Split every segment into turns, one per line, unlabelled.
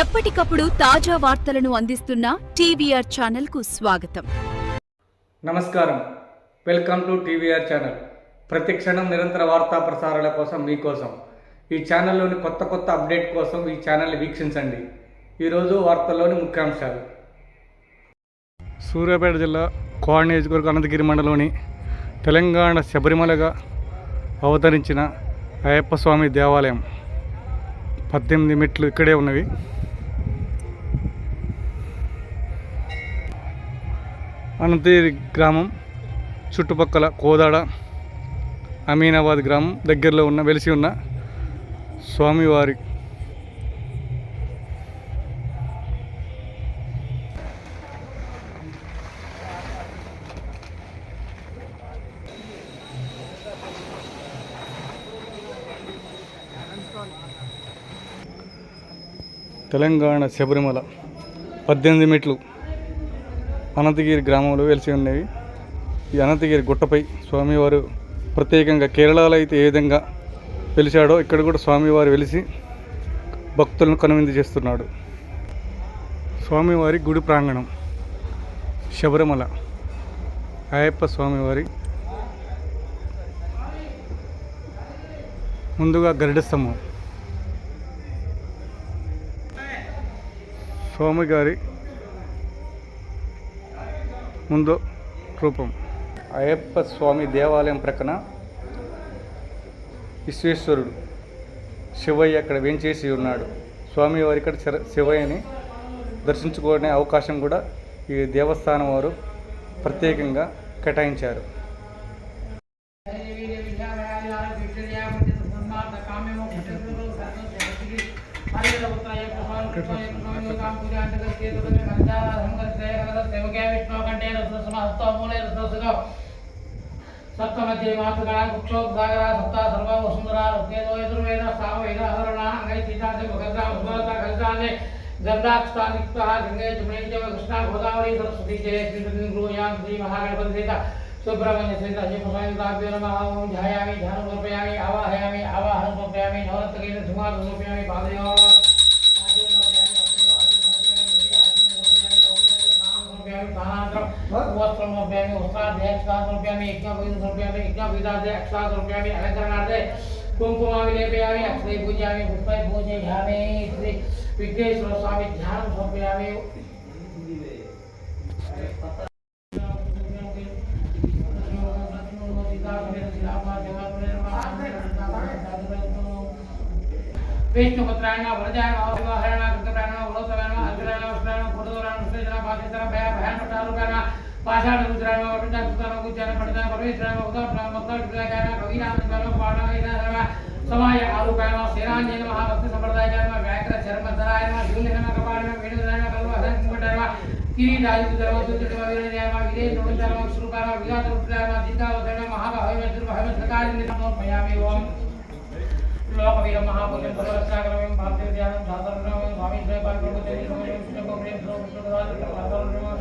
ఎప్పటికప్పుడు తాజా వార్తలను అందిస్తున్న టీవీఆర్ ఛానల్కు స్వాగతం.
నమస్కారం. Welcome to TVR channel. ప్రతి క్షణం నిరంతర వార్తా ప్రసారాల కోసం మీకోసం ఈ ఛానల్లోని కొత్త కొత్త అప్డేట్ కోసం ఈ ఛానల్ని వీక్షించండి. ఈరోజు వార్తల్లోని ముఖ్యాంశాలు. సూర్యాపేట జిల్లా కోడ నియోజకవర్గ అనంతగిరి మండలంలోని తెలంగాణ శబరిమలగా అవతరించిన అయ్యప్ప స్వామి దేవాలయం. పద్దెనిమిది మెట్లు ఇక్కడే ఉన్నవి. అనంతగిరి గ్రామం చుట్టుపక్కల కోదాడ అమీనాబాద్ గ్రామం దగ్గరలో ఉన్న వెలిసి ఉన్న స్వామివారి తెలంగాణ శబరిమల పద్దెనిమిది మెట్లు అనంతగిరి గ్రామంలో వెలిసి ఉన్నవి ఈ అనంతగిరి గుట్టపై స్వామివారు ప్రత్యేకంగా కేరళలో అయితే ఏ విధంగా వెలిచాడో ఇక్కడ కూడా స్వామివారు వెలిసి భక్తులను కనువిందు చేస్తున్నాడు. స్వామివారి గుడి ప్రాంగణం శబరిమల. అయ్యప్ప స్వామివారి ముందుగా గరుడ స్తంభం. స్వామిగారి ముందు రూపం. అయ్యప్ప స్వామి దేవాలయం ప్రక్కన విశ్వేశ్వరుడు శివయ్య అక్కడ వేంచేసి ఉన్నాడు. స్వామివారి ఇక్కడ శివయ్యని దర్శించుకునే అవకాశం కూడా ఈ దేవస్థానం వారు ప్రత్యేకంగా కేటాయించారు.
सप्तमध्ये मातुगणा कुक्षो सागरा सप्ता सर्वा वसुंधरा रत्नेदो यजुर्वेद सामवेद अहरणा अंगै सीतादि मकरदा मुस्मरता खलदाने गंधाक्षानिक्तः गंगे जमुने च कृष्णा गोदावरी सरस्वती जय श्रीकृष्ण गुरुयां श्री महागणपतिता सुब्रह्मण्य सेता जय मुसायुदाभ्यो नमः ओम ध्यायामि ध्यानं समर्पयामि आवाहयामि आवाहनं समर्पयामि नवरत्नकेन धुमां समर्पयामि पादयो हाँ? वस्त्र रुपया में वस्त्राध्यक्ष सात रुपया में यज्ञ विध रुपया में यज्ञ विधाध्यक्ष सात रुपया में अलंकरणार्थ कुंकुमाभिलेपयामि अक्षरे पूजयामि पुष्पै पूजयामि श्री विघ्नेश्वर स्वामी ध्यान समर्पयामि विष्णुपत्रायण व्रजायण हरण परमेश्वरमुक्तं ब्रह्मोक्तविद्याकर्म कवीनामन्वरं पाणविनासवा समाय आरूपायम सेनान्येन महाभक्तिसम्प्रदायकर्म व्याघ्रचर्मधराय नमः शून्य नमः कपालम वेणुधराय नमः कल्वा सङ्कुटर्म किरीटायुधर्म दुर्जटमविरण्याय विदेशोपचर्म श्रुपाम विलासरूपधर्म दीर्घावतरण महाभवैवज्रभवैवसकारिणमर्पयामि ओम् लोकवीर महापुण्यं सर्वरक्षाकरमं भारतीयध्यानं धातरणं स्वामीश्वरपालप्रभुते विष्णुं विष्णुं प्रेम सर्वं विष्णुं वासरणं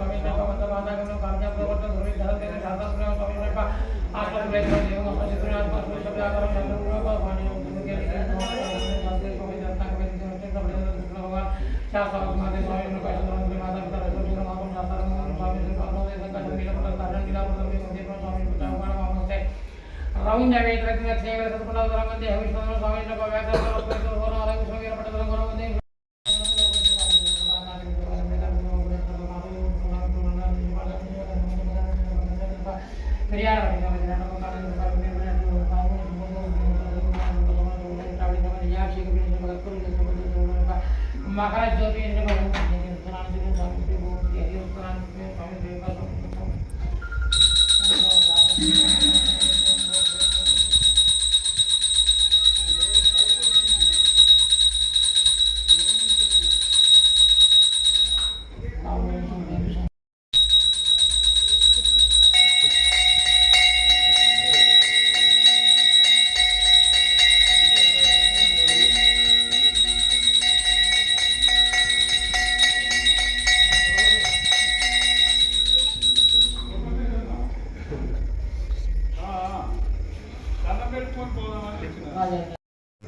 రౌండ్ అవి ఇక్కడ చేయగలిగిన స్వామి యొక్క వ్యాఖ్యానం స్వామి యొక్క మంది మకర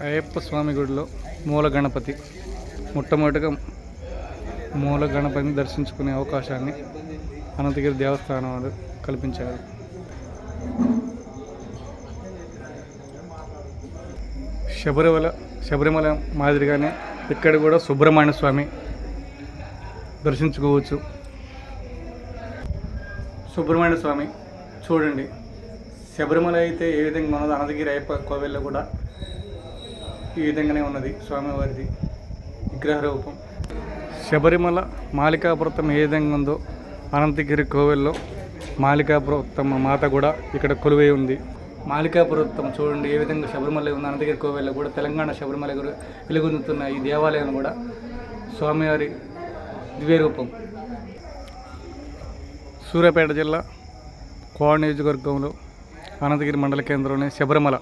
అయ్యప్ప స్వామి గుడిలో మూల గణపతి. మొట్టమొదటిగా మూల గణపతిని దర్శించుకునే అవకాశాన్ని అనంతగిరి దేవస్థానం వారు కల్పించారు. శబరిమల శబరిమల మాదిరిగానే ఇక్కడ కూడా సుబ్రహ్మణ్య స్వామి దర్శించుకోవచ్చు. సుబ్రహ్మణ్య స్వామి చూడండి. శబరిమల అయితే ఏ విధంగా ఉన్నదో అనంతగిరి అయ్యప్ప కోవెల్లో కూడా ఈ విధంగానే ఉన్నది స్వామివారిది విగ్రహ రూపం శబరిమల మాలికాపురతం ఏ విధంగా ఉందో అనంతగిరి కోవెల్లో మాలికాపురత్తమ్మ మాత కూడా ఇక్కడ కొలువై ఉంది. మాలికాపురత్తం చూడండి ఏ విధంగా శబరిమల ఉంది. అనంతగిరి కోవెల్లో కూడా తెలంగాణ శబరిమల వెలుగొందుతున్న ఈ దేవాలయం కూడా స్వామివారి దివ్య రూపం. సూర్యాపేట జిల్లా కోడ నియోజకవర్గంలో అనంతగిరి మండల కేంద్రంలోని శబరిమల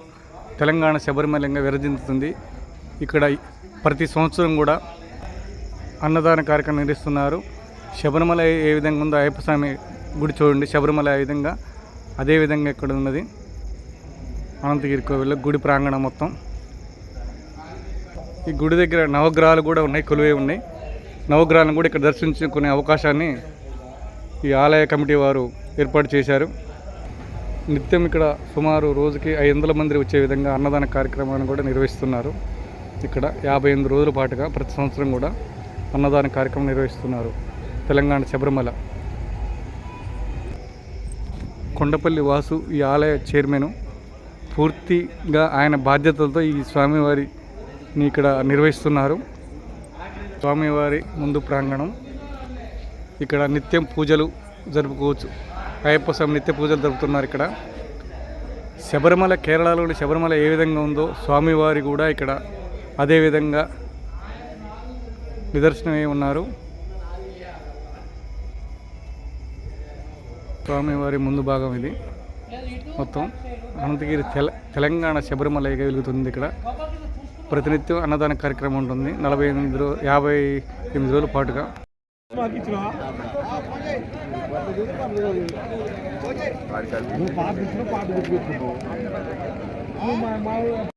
తెలంగాణ శబరిమలంగా విరజిందుతుంది ఇక్కడ ప్రతి సంవత్సరం కూడా అన్నదాన కార్యక్రమం నిర్వహిస్తున్నారు. శబరిమల ఏ- విధంగా ఉందో అయ్యప్ప స్వామి గుడి చూడండి. శబరిమల ఏ విధంగా అదే విధంగా ఇక్కడ ఉన్నది. అనంతగిరి కోవిల్లో గుడి ప్రాంగణం మొత్తం. ఈ గుడి దగ్గర నవగ్రహాలు కూడా ఉన్నాయి కొలువై ఉన్నాయి. నవగ్రహాలను కూడా ఇక్కడ దర్శించుకునే అవకాశాన్ని ఈ ఆలయ కమిటీ వారు ఏర్పాటు చేశారు. నిత్యం ఇక్కడ సుమారు రోజుకి ఐదు వందల మంది వచ్చే విధంగా అన్నదాన కార్యక్రమాన్ని కూడా నిర్వహిస్తున్నారు. ఇక్కడ యాభై ఎనిమిది రోజుల పాటుగా ప్రతి సంవత్సరం కూడా అన్నదాన కార్యక్రమం నిర్వహిస్తున్నారు తెలంగాణ శబరిమల. కొండపల్లి వాసు ఈ ఆలయ చైర్మన్ పూర్తిగా ఆయన బాధ్యతలతో ఈ స్వామివారిని ఇక్కడ నిర్వహిస్తున్నారు. స్వామివారి ముందు ప్రాంగణం. ఇక్కడ నిత్యం పూజలు జరుపుకోవచ్చు. అయ్యప్ప స్వామి నిత్య పూజలు జరుపుతున్నారు ఇక్కడ. శబరిమల కేరళలోని శబరిమల ఏ విధంగా ఉందో స్వామివారి కూడా ఇక్కడ అదేవిధంగా నిదర్శనమై ఉన్నారు. స్వామివారి ముందు భాగం ఇది. మొత్తం అనంతగిరి తెల తెలంగాణ శబరిమల వెలుగుతుంది ఇక్కడ. ప్రతినిత్యం అన్నదాన కార్యక్రమం ఉంటుంది. నలభై ఎనిమిది రోజు యాభై ఎనిమిది రోజుల పాటుగా. পাপ পাপ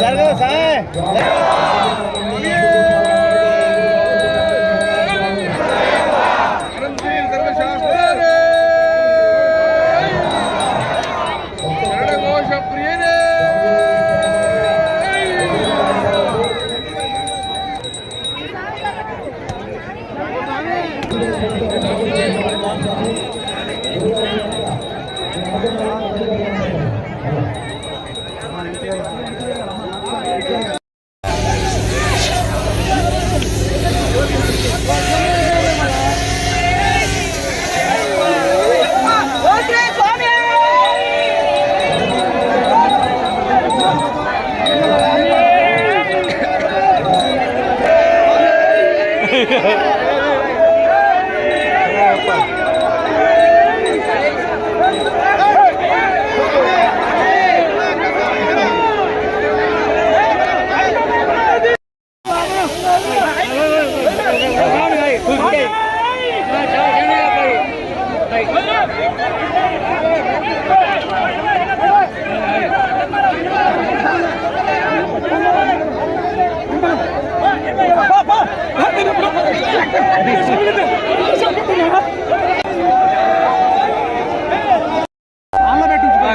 जय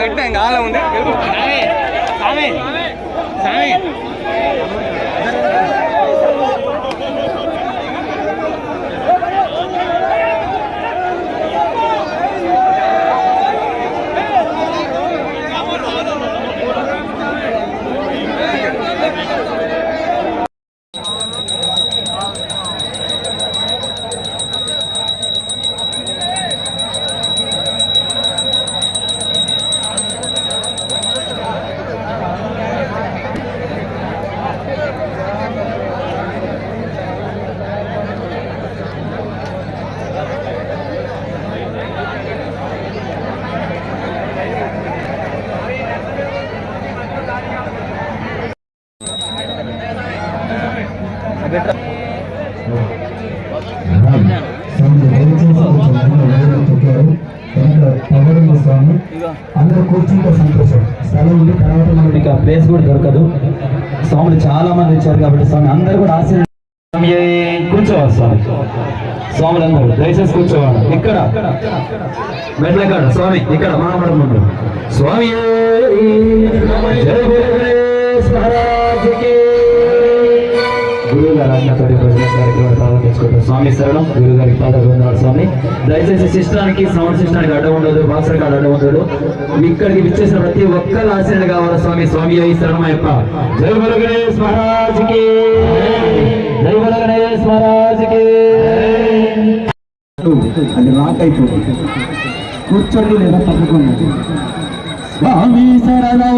கட்டின எங்கள் ஆளை வந்து. சாமி சாமி சாமி.
స్వామి అందరూ కూర్చుంటే సంతోషం స్థలం ఉంది తర్వాత మనకి ఆ ప్లేస్ కూడా దొరకదు. స్వాములు చాలా మంది వచ్చారు కాబట్టి స్వామి అందరూ కూడా ఆశీర్వాదం కూర్చోవాలి స్వామి. స్వాములు అందరూ దయచేసి కూర్చోవాలి. ఇక్కడ మెట్ల కాడ స్వామి ఇక్కడ మాట్లాడుతున్నారు స్వామి జయ మహారాజుకి గురువు గారు ఆజ్ఞతోటి భజన కార్యక్రమం ప్రారంభించుకుంటారు స్వామి. శరణం గురువు గారికి పాదగొందాడు స్వామి దయచేసి సిస్టానికి సౌండ్ సిస్టానికి అడ్డం ఉండదు బాక్సర్ కాడ అడ్డం ఉండదు. ఇక్కడికి విచ్చేసిన ప్రతి ఒక్కరు ఆశీర్వాదం కావాలి స్వామి? స్వామి అయి శరణం గణేష్ మహారాజుకి జై గణేష్ మహారాజుకి అది రాక్ అయిపోతుంది. కూర్చోండి లేదా తప్పకుండా. స్వామి శరణం